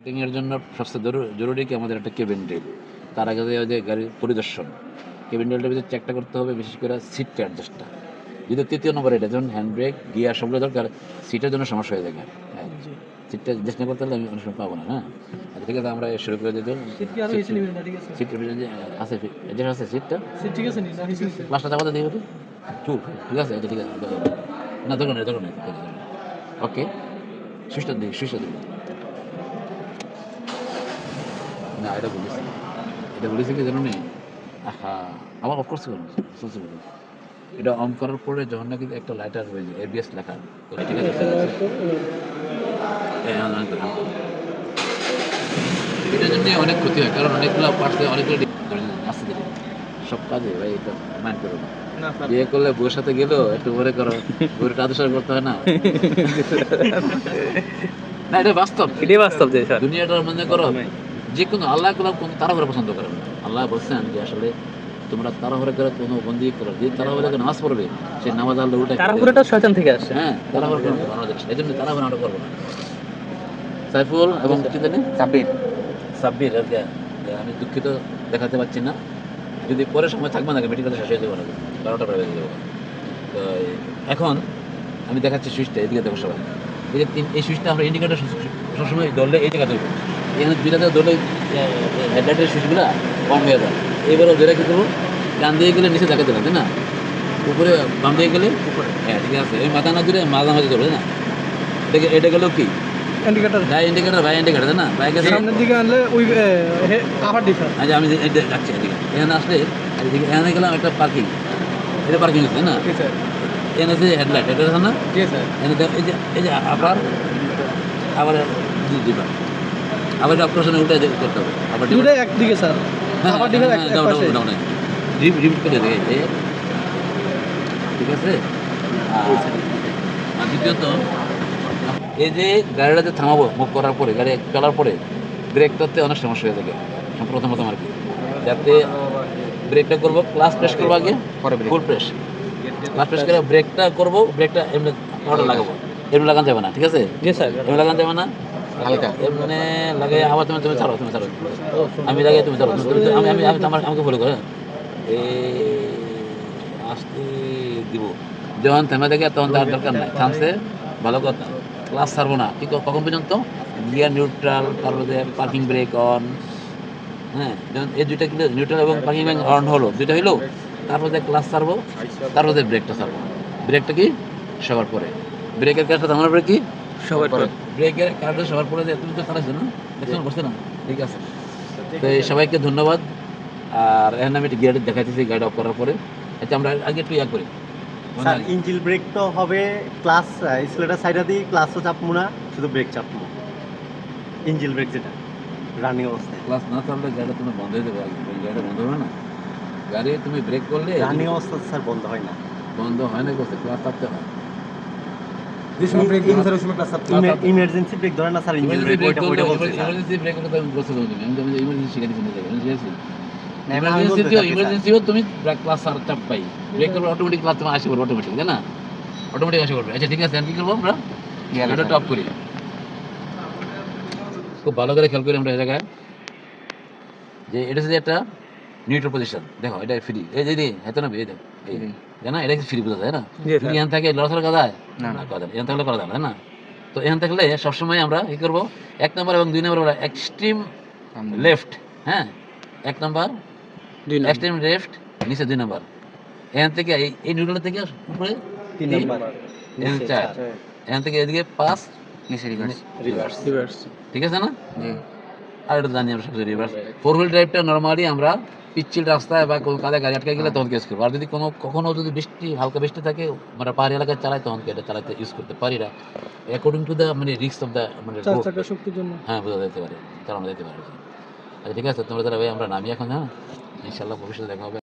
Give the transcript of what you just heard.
এর জন্য সবচেয়ে জরু- জরুরি কি আমাদের একটা কেবিন ড্রিল তার আগে যে ওই যে গাড়ির পরিদর্শন। কেবিন ড্রিলটার ভিতরে চেকটা করতে হবে বিশেষ করে সিটটা অ্যাডজাস্টটা যদি তৃতীয় নম্বর এটা যেমন হ্যান্ড ব্রেক গিয়ার সবগুলো দরকার সিটের জন্য সমস্যা হয়ে থাকে। হ্যাঁ সিটটা অ্যাডজাস্ট না করতে হলে আমি অনেক সময় পাবো না হ্যাঁ? আচ্ছা, ঠিক আছে আমরা শুরু করে দিতে। সিটের ভিতরে আছে? অ্যাডজাস্ট আছে সিটটা সিট ঠিক আছে ক্লাসটা চাপাতে দিয়ে চুপ ঠিক আছে এটা ঠিক আছে না দরকার ওকে সুইচটা দিই সুইচটা দিই না এটা বলেছি এটা বলেছি কি জানো নি? আহা আমার অফ করছে কেন এটা অন করার পরে যখন নাকি একটা লাইটার হয়ে যায় এবিএস লেখা ঠিক আছে হ্যাঁ, on করে। এটার জন্য অনেক ক্ষতি হয় কারণ অনেকগুলো পার্টসে অনেকগুলো আসতে দেবে। সব কাজে ভাই এটা মাইন্ড করো না। বিয়ে করলে বউর সাথে গেলেও একটু মনে করো বউর আদর্শ করতে হয় না। না এটা বাস্তব। এটাই বাস্তব যে স্যার। দুনিয়াটা মনে করো যে কোনো আল্লাহ কোনো কোনো তাড়াহুড়া পছন্দ করে না। আল্লাহ বলছেন যে আসলে তোমরা তাড়াহুড়া করে কোনো বন্দি করো। যে তাড়াহুড়া করে নামাজ পড়বে সেই নামাজ আল্লাহ উঠে তাড়াহুড়োটা শয়তান থেকে আসে। হ্যাঁ তাড়াহুড়া করব আমাদের এই জন্য তাড়াহুড়া আমরা করব না। সাইফুল এবং কি জানি সাব্বির। সাব্বির আর আমি দুঃখিত দেখাতে পারছি না। যদি পরে সময় থাকবে না মেডিকেল শেষ হয়ে যাব না। বারোটা বেজে যাব। তো এখন আমি দেখাচ্ছি সুইচটা এদিকে দেখো সবাই। এই যে তিন এই সুইচটা আমরা ইন্ডিকেটার সবসময় ধরলে এই জায়গাতে এখানে দুইটাতে ধরলে হেডলাইটের সুইচগুলো অন হয়ে যায় এইবারও ধরে কী করব? ডান দিয়ে গেলে নিচে দেখাতে তাই না? উপরে বাম দিয়ে গেলে উপরে। হ্যাঁ ঠিক আছে। ওই মাথা না ধরে মাঝামাঝি ধরবে তাই না? এটা এটা গেলো কি? ইন্ডিকেটর ভাই ইন্ডিকেটার ভাই ইন্ডিকেটার না? বাইকে সামনের দিকে আনলে ওই আবার ডিফারেন্ট আচ্ছা আমি এই যাচ্ছি এদিকে। এখানে আসলে এদিকে এখানে গেলাম একটা পার্কিং এটা পার্কিং না? ঠিক স্যার। এখানে হেডলাইট এটা না? ঠিক স্যার। এই যে এই যে আবার আবার আবার অপারেশনে উল্টে করতে হবে। আবার। একদিকে স্যার। আবার এক পাশে। রিপ- করে ঠিক আছে? আর- দ্বিতীয়ত এই যে গাড়িটাতে থামাবো মুভ করার পরে গাড়ি চলার পরে ব্রেকটাতে অনেক সমস্যা হয়ে থাকে প্রথম প্রথম আর কি। যাতে ব্রেকটা করব ক্লাস প্রেস করব আগে ফুল প্রেস ক্লাস প্রেস করে ব্রেকটা করব ব্রেকটা এমনি লাগাবো। এমনি লাগানো যাবে না ঠিক আছে? জি স্যার। এমনি লাগানো যাবে না? হালকা। এমনি লাগাই আবার তুমি তুমি ছাড়ো তুমি ছাড়ো। আমি লাগাই তুমি ছাড়ো আমি আমি আমি আমার আমাকে ফলো করে আসতে দিব। যখন থেমে দেখে তখন তার দরকার নাই। থামছে, ভালো কথা। ক্লাস ছাড়বো না। ঠিক কখন পর্যন্ত? গিয়ার নিউট্রাল তারপরে পার্কিং ব্রেক অন হ্যাঁ এই দুইটা কিন্তু নিউট্রাল এবং পার্কিং ব্রেক অন হলো। দুইটা হলো তারপরে ক্লাস ছাড়বো তারপরে ব্রেকটা ছাড়বো। ব্রেকটা কি? সবার পরে। ব্রেকের কাজটা থামানোর পরে কি? সবার পরে। ব্রেকের কাজটা সবার পরে তুমি তো না না। ঠিক আছে। তো সবাইকে ধন্যবাদ। আর এখন আমি গিয়ারটা দেখাইতেছি গাড়ি অফ করার পরে। আচ্ছা আমরা আগে একটু ইয়া করি। স্যার ইঞ্জিল ব্রেক তো হবে ক্লাস স্লেটার সাইডে দিয়ে ক্লাসও চাপবো না শুধু ব্রেক চাপবো ইঞ্জিল ব্রেক যেটা রানিং অবস্থায়। ক্লাস না চাললে গাড়িটা তুমি বন্ধ হয়ে যাবে গাড়িটা বন্ধ হবে না। গাড়ি তুমি ব্রেক করলে রানিং অবস্থা স্যার বন্ধ হয় না। বন্ধ হয় না করতে ক্লাস চাপতে হয়। ইমার্জেন্সি ব্রেক ধরে না স্যার ইঞ্জিল ব্রেক ওইটা ওইটা বলছি ইমার্জেন্সি ব্রেক করতে বলতে পারব আমি আমি ইমার্জেন্সি শিখে দিচ্ছি না ঠিক আছে? না, এবার আমি বলতে ইমার্জেন্সিও ইমার্জেন্সিও তুমি ক্লাস আর চাপ পাই। ব্রেক করলে অটোমেটিক ক্লাস তোমার আসে পড়বে অটোমেটিক তাই না? অটোমেটিক আসে পড়বে আচ্ছা ঠিক আছে কি করব আমরা? এটা টপ করি। খুব ভালো করে খেয়াল করি আমরা এই জায়গায়। যে এটা হচ্ছে একটা নিউট্রাল পজিশন দেখো এটা ফ্রি এই যে এত না এই দেখো এটা কি ফ্রি বোঝা যায় না? যদি এখান থেকে লড়াচড়া করা যায় না করা যায় এখান থাকলে করা যায় না? তো এখান থাকলে সবসময় আমরা কি করব? এক নম্বর এবং দুই নম্বর এক্সট্রিম লেফট হ্যাঁ? এক নম্বর দুই এক্সট্রিম লেফট নিচে দুই নম্বর। এখান থেকে এই এই নিউট্রাল থেকে উপরে তিন নাম্বার। চার। এখান থেকে এদিকে পাঁচ নিচে রিভার্স রিভার্স ঠিক আছে না? আর এটা জানি আমরা রিভার্স ফোর হুইল ড্রাইভটা নর্মালি আমরা পিচ্ছিল রাস্তায় বা কলকাতায় গাড়ি আটকে গেলে তখন কেস করব। আর যদি কোনো কখনো যদি বৃষ্টি হালকা বৃষ্টি থাকে মানে পাহাড়ি এলাকায় চালাই তখন এটা চালাতে ইউজ করতে পারি না? অ্যাকর্ডিং টু দ্য মানে রিস্ক অফ দ্য মানে হ্যাঁ বোঝা যেতে পারে। চালানো যেতে পারে। আচ্ছা ঠিক আছে তোমরা তারা ভাই আমরা নামি এখন হ্যাঁ? ইনশাল্লাহ ভবিষ্যতে দেখা হবে।